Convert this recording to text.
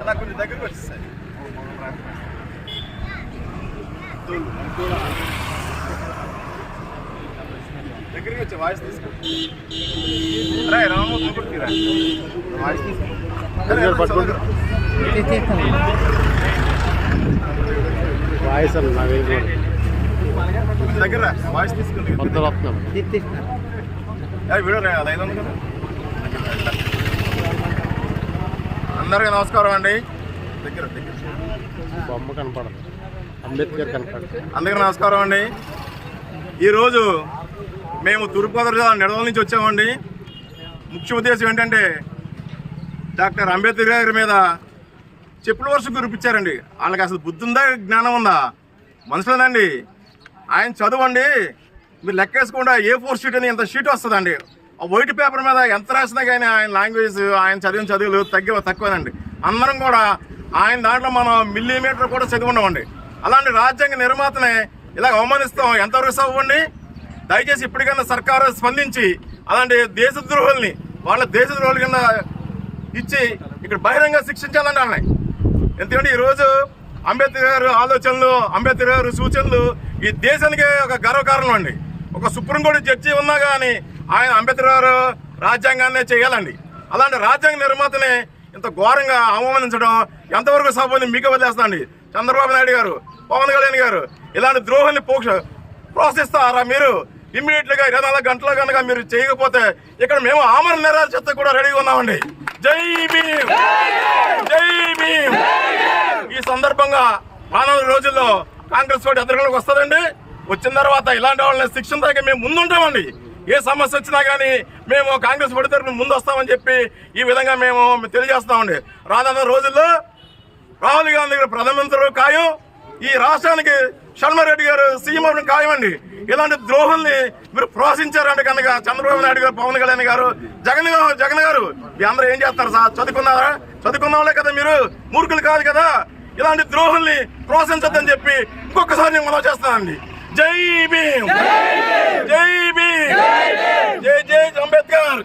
అలా కొంచెం దగ్గరకు వచ్చేసాయి దగ్గరికి వచ్చే వాయిస్ తీసుకో రా రాము చూపుడుతీరా వాయిస్ తీసుకో అరే, పట్టుకోండి. వాయిస్ అన్న నావేం చూడండి కొంచెం దగ్గర వాయిస్ వీడియో కదా. అందరికీ నమస్కారం అండి. దగ్గర దగ్గర. బొమ్మ కనపడదు. అంబేద్కర్ కనపడదు. అందరికీ నమస్కారం అండి. ఈరోజు మేము తూర్పుగోదావరి జిల్లా నిడదల నుంచి వచ్చామండి. ముఖ్య ఉద్దేశం ఏంటంటే డాక్టర్ అంబేద్కర్ గారి మీద చెప్పుల వర్షం కురిపించారండి. వాళ్ళకి అసలు బుద్ధి ఉందా జ్ఞానం ఉందా? మనుషులేనండి ఆయన చదవండి. మీరు లెక్కేసుకుంటే ఏ ఫోర్ షీట్ అని ఇంత షీట్ వస్తుందండి. ఆ వైట్ పేపర్ మీద ఎంత రాసినా కానీ ఆయన లాంగ్వేజ్ ఆయన చదివిన చదువులు తగ్గే తక్కువేనండి. అందరం కూడా ఆయన దాంట్లో మనం మిల్లీమీటర్ కూడా చదివి ఉండమండి. అలాంటి రాజ్యాంగ నిర్మాతనే ఇలా అవమానిస్తాం. ఎంతవరకు చదవండి దయచేసి ఇప్పటికైనా సర్కారు స్పందించి అలాంటి దేశద్రోహుల్ని వాళ్ళ దేశద్రోహుల కింద ఇచ్చి ఇక్కడ బహిరంగ శిక్షించాలని అన్నాయి ఎందుకంటే ఈరోజు అంబేద్కర్ గారు ఆలోచనలు అంబేద్కర్ గారు సూచనలు ఈ దేశానికి ఒక గర్వకారణం అండి. ఒక సుప్రీంకోర్టు జడ్జి ఉన్నా కానీ ఆయన అంబేద్కర్ గారు రాజ్యాంగాన్నే చేయాలండి. అలాంటి రాజ్యాంగ నిర్మాతని ఇంత ఘోరంగా అవమానించడం ఎంతవరకు సభని మీకు వదిలేస్తాండి చంద్రబాబు నాయుడు గారు పవన్ కళ్యాణ్ గారు ఇలాంటి ద్రోహాన్ని పోక్ష ప్రోత్సహిస్తారా మీరు? ఇమ్మీడియట్గా ఇరవై నాలుగు గంటల కనుక మీరు చేయకపోతే ఇక్కడ మేము ఆమరణ నిరాశ చెత్త కూడా రెడీగా ఉన్నామండి. జై భీమ్! సందర్భంగా రానున్న రోజుల్లో కాంగ్రెస్ పార్టీ అధికారంలోకి వస్తుందండి. వచ్చిన తర్వాత ఇలాంటి వాళ్ళని శిక్షణ దాకా మేము ముందుంటామండి. ఏ సమస్య వచ్చినా కానీ మేము కాంగ్రెస్ పార్టీ తరఫున ముందు వస్తామని చెప్పి ఈ విధంగా మేము తెలియజేస్తామండి రానున్న రోజుల్లో రాహుల్ గాంధీ గారు ప్రధానమంత్రి ఖాయం. ఈ రాష్ట్రానికి షణ్మారెడ్డి గారు సీఎం అవడం ఖాయమండి. ఇలాంటి ద్రోహుల్ని మీరు ప్రోత్సహించారంటే కనుక చంద్రబాబు నాయుడు గారు పవన్ కళ్యాణ్ గారు జగన్ జగన్ గారు. మీ అందరూ ఏం చేస్తారు సార్? చదువుకున్నారా? చదువుకున్న వాళ్ళే కదా మీరు. మూర్ఖులు కాదు కదా. ఇలాంటి ద్రోహుల్ని ప్రోత్సహించొద్దని చెప్పి ఇంకొకసారి నేను మనం చేస్తానండి జై భీమ్. జై భీమ్. జై జై అంబేద్కర్.